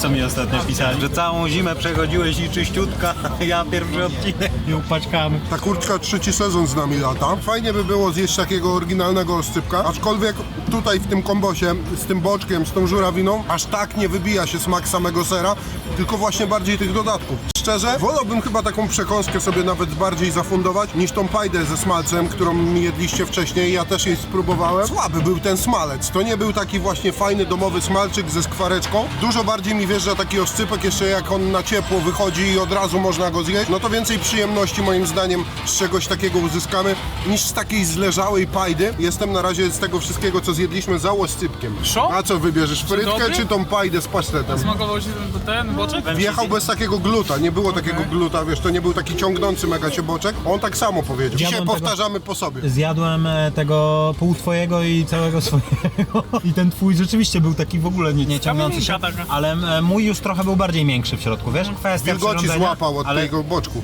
co mi ostatnio pisali? Że całą zimę przechodziłeś i czyściutka, a ja pierwszy odcinek i upaćkamy. Ta kurczka trzeci sezon z nami lata. Fajnie by było zjeść takiego oryginalnego oscypka, aczkolwiek tutaj w tym kombosie z tym boczkiem, z tą żurawiną, aż tak nie wybija się smak samego sera, tylko właśnie bardziej tych dodatków. Szczerze, wolałbym chyba taką przekąskę sobie nawet bardziej zafundować niż tą pajdę ze smalcem, którą mi jedliście wcześniej. Ja też jej spróbowałem. Słaby był ten smalec. To nie był taki właśnie fajny domowy smalczyk ze skwareczką. Dużo bardziej mi wjeżdża taki oscypek, jeszcze jak on na ciepło wychodzi i od razu można go zjeść. No to więcej przyjemności moim zdaniem z czegoś takiego uzyskamy niż z takiej zleżałej pajdy. Jestem na razie z tego wszystkiego, co zjedliśmy za oscypkiem. Co? A co wybierzesz? Frytkę dobry? czy tą pajdę z pasztetem? Smakował ci ten, ten boczek? Wjechał bez takiego gluta, nie było takiego gluta, wiesz, to nie był taki ciągnący mega się boczek. On tak samo powiedział. Dzisiaj Zjadłem tego- powtarzamy po sobie. Zjadłem e, tego pół twojego i całego swojego. I ten twój rzeczywiście był taki w ogóle nie, nie ciągnący się. Taka. Ale e, mój już trochę był bardziej miększy w środku, wiesz? Kwestia Wilgoci przyrządzenia, złapał od ale tego boczku.